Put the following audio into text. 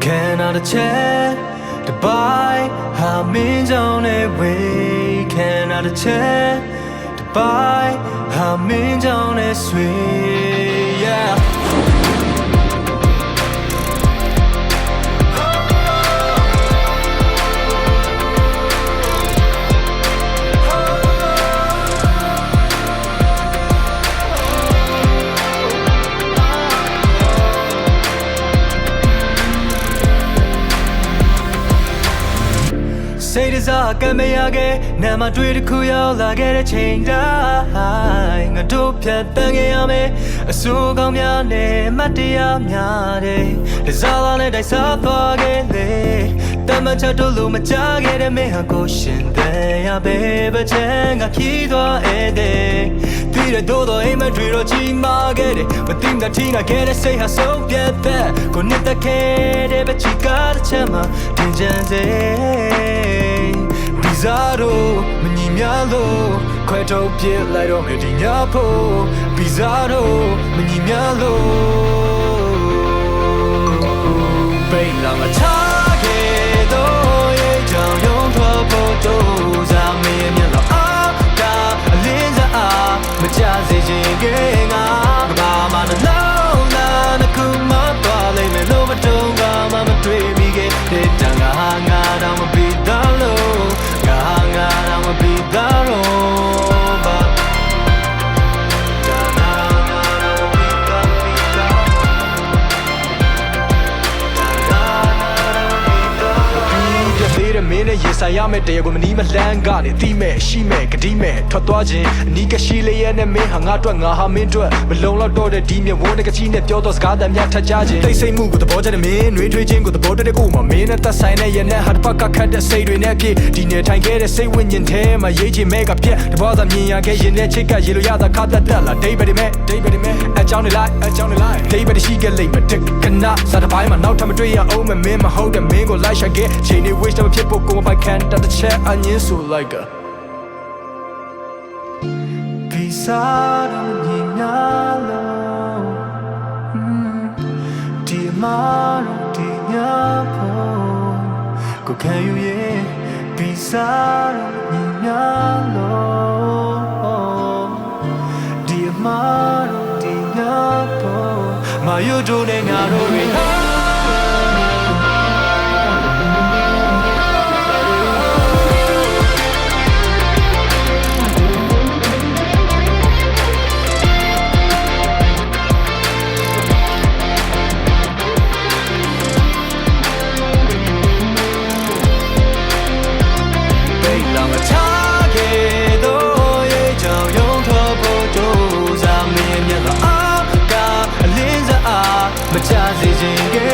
Can I check to buy how means on a way? Can I check to buy how means on a sweet? စိတ်တစားကံမရခဲ့နာမတွေ့တစ်ခုရောက်လာခဲ့တဲ့ချိန်တိုင်းငါတို့ဖြတ်တန်းခဲ့ရမယ်အဆိုးကောင်းများနဲ့မတ်တရားများတဲ့တစားလာနဲ့တိုက်စားသွားခဲ့လေတမန်ချက်တို့လိုမကြခဲ့တဲ့မင်းဟာကိုရှင်တဲ့ရပဲပချမ်းကခီးသွားတဲ့ဒီ ရတော့တော့အိမ်မတွေ့တော့ကြီးမာခဲ့တယ်မသိမသိငါခဲ့တဲ့စိတ်ဟာဆုံးပြတ်တဲ့ကိုနှစ်သက်ခဲ့တဲ့ပချီကားတစ်ချက်မှာတင်ကြံစေဒီစားတို့မညီများလို့ခွဲထုတ်ပြစ်လိုက်တော့မယ်ဒီညဖို့ဘီစားတို့မညီများလို့ပိတ်လာမ ဆိုင်ရမယ့်တရားကိုမနီးမလန်းကနေအတိမဲ့ရှိမဲ့ဂတိမဲ့ထွက်သွားခြင်းအနီးကရှိလေးရဲ့နဲ့မင်းဟာငါအတွက်ငါဟာမင်းအတွက်မလုံလောက်တော့တဲ့ဒီမြဝန်းတဲ့ကချီနဲ့ပြောတော့စကားတမ်းများထပ်ကြခြင်းတိတ်ဆိတ်မှုကိုသဘောကျတဲ့မင်းနှွေးထွေးခြင်းကိုသဘောတတဲ့ကိုမှမင်းနဲ့သက်ဆိုင်တဲ့ရဲ့နဲ့ဟာတစ်ဖက်ကခတ်တဲ့စိတ်တွေနဲ့ဖြစ်ဒီနေထိုင်ခဲ့တဲ့စိတ်ဝိညာဉ်ထဲမှာရေးချင်မဲ့ကပြက်တဘောသာမြင်ရခဲ့ရင်နဲ့ချိတ်ကရေလိုရတာခါတက်တက်လာဒိဗယ်ဒီမဲ့ဒိဗယ်ဒီမဲ့အ ကြောင်းနေလိုက်အကြောင်းနေလိုက်ဒိဗယ်ဒီရှိခဲ့လိမ့်မယ်တက်ကနာစားတစ်ပိုင်းမှာနောက်ထပ်မတွေ့ရအောင်မင်းမဟုတ်တဲ့မင်းကိုလိုက်ရှာခဲ့ချိန်နေ wish တော့ဖြစ်ဖို့ကိုယ်ပိုင်ခံတတ်တဲ့ချက်အငင်းဆိုလိုက် Pisado ni nalo Di maro di nyapo Ko kayo ye Pisado မှာယူတို့နဲ့ငါတို့တွေဟာမချခဲ့ But charges ain't good